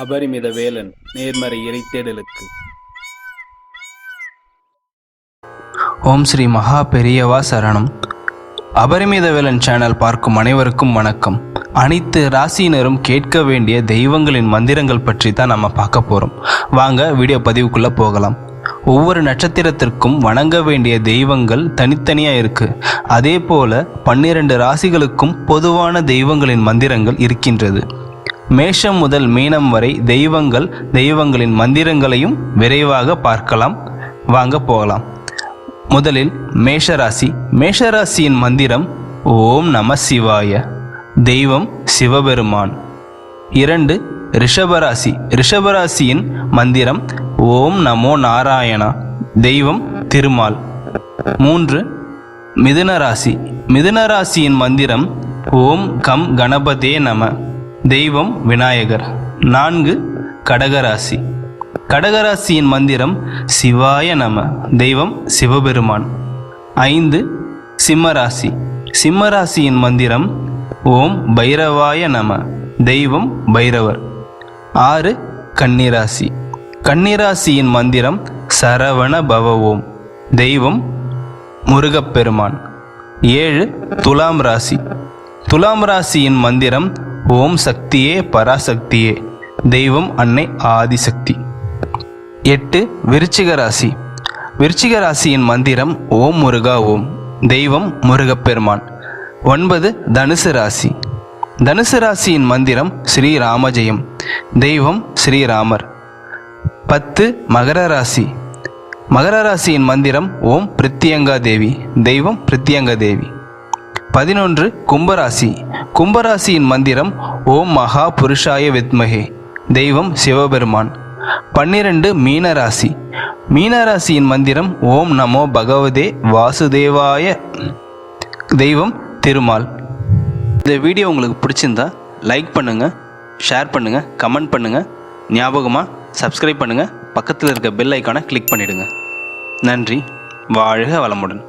அபரிமித வேலன் நேர்மறை இறைத்தேடலுக்கு ஓம் ஸ்ரீ மகா பெரியவா சரணம். அபரிமித வேலன் சேனல் பார்க்கும் அனைவருக்கும் வணக்கம். அனைத்து ராசியினரும் கேட்க வேண்டிய தெய்வங்களின் மந்திரங்கள் பற்றி தான் நம்ம பார்க்க போகிறோம் வாங்க வீடியோ பதிவுக்குள்ளே போகலாம். ஒவ்வொரு நட்சத்திரத்திற்கும் வணங்க வேண்டிய தெய்வங்கள் தனித்தனியாக இருக்குது அதே போல் பன்னிரண்டு ராசிகளுக்கும் பொதுவான தெய்வங்களின் மந்திரங்கள் இருக்கின்றது. மேஷம் முதல் மீனம் வரை தெய்வங்கள் தெய்வங்களின் மந்திரங்களையும் விரைவாக பார்க்கலாம். வாங்க போகலாம். முதலில் மேஷராசி. மேஷராசியின் மந்திரம் ஓம் நம சிவாய. தெய்வம் சிவபெருமான். இரண்டு ரிஷபராசி. ரிஷபராசியின் மந்திரம் ஓம் நமோ நாராயணா. தெய்வம் திருமால். மூன்று மிதுன ராசி மிதுன ராசியின் மந்திரம் ஓம் கம் கணபதே நம. தெய்வம் விநாயகர். நான்கு கடகராசி. கடகராசியின் மந்திரம் சிவாய நம. தெய்வம் சிவபெருமான். ஐந்து சிம்மராசி. சிம்மராசியின் மந்திரம் ஓம் பைரவாய நம. தெய்வம் பைரவர். ஆறு கன்னிராசி. கன்னிராசியின் மந்திரம் சரவண பவ ஓம். தெய்வம் முருகப்பெருமான். ஏழு துலாம் ராசி. துலாம் ராசியின் மந்திரம் ஓம் சக்தியே பராசக்தியே. தெய்வம் அன்னை ஆதிசக்தி. எட்டு விருச்சிக ராசி விருச்சிக ராசியின் மந்திரம் ஓம் முருகா ஓம். தெய்வம் முருகப்பெருமான். ஒன்பது தனுசு ராசி. தனுசு ராசியின் மந்திரம் ஸ்ரீராமஜெயம். தெய்வம் ஸ்ரீராமர். பத்து மகர ராசி. மகர ராசியின் மந்திரம் ஓம் பிரித்தியங்கா தேவி. தெய்வம் பிரித்தியங்கா தேவி. பதினொன்று கும்பராசி. கும்பராசியின் மந்திரம் ஓம் மகா புருஷாய வித்மகே. தெய்வம் சிவபெருமான். பன்னிரண்டு மீனராசி. மீனராசியின் மந்திரம் ஓம் நமோ பகவதே வாசுதேவாய தெய்வம் திருமால். இந்த வீடியோ உங்களுக்கு பிடிச்சிருந்தா லைக் பண்ணுங்கள் ஷேர் பண்ணுங்கள் கமெண்ட் பண்ணுங்கள் ஞாபகமாக சப்ஸ்கிரைப் பண்ணுங்கள் பக்கத்தில் இருக்க பெல் ஐக்கானை கிளிக் பண்ணிவிடுங்க நன்றி வாழ்க வளமுடன்.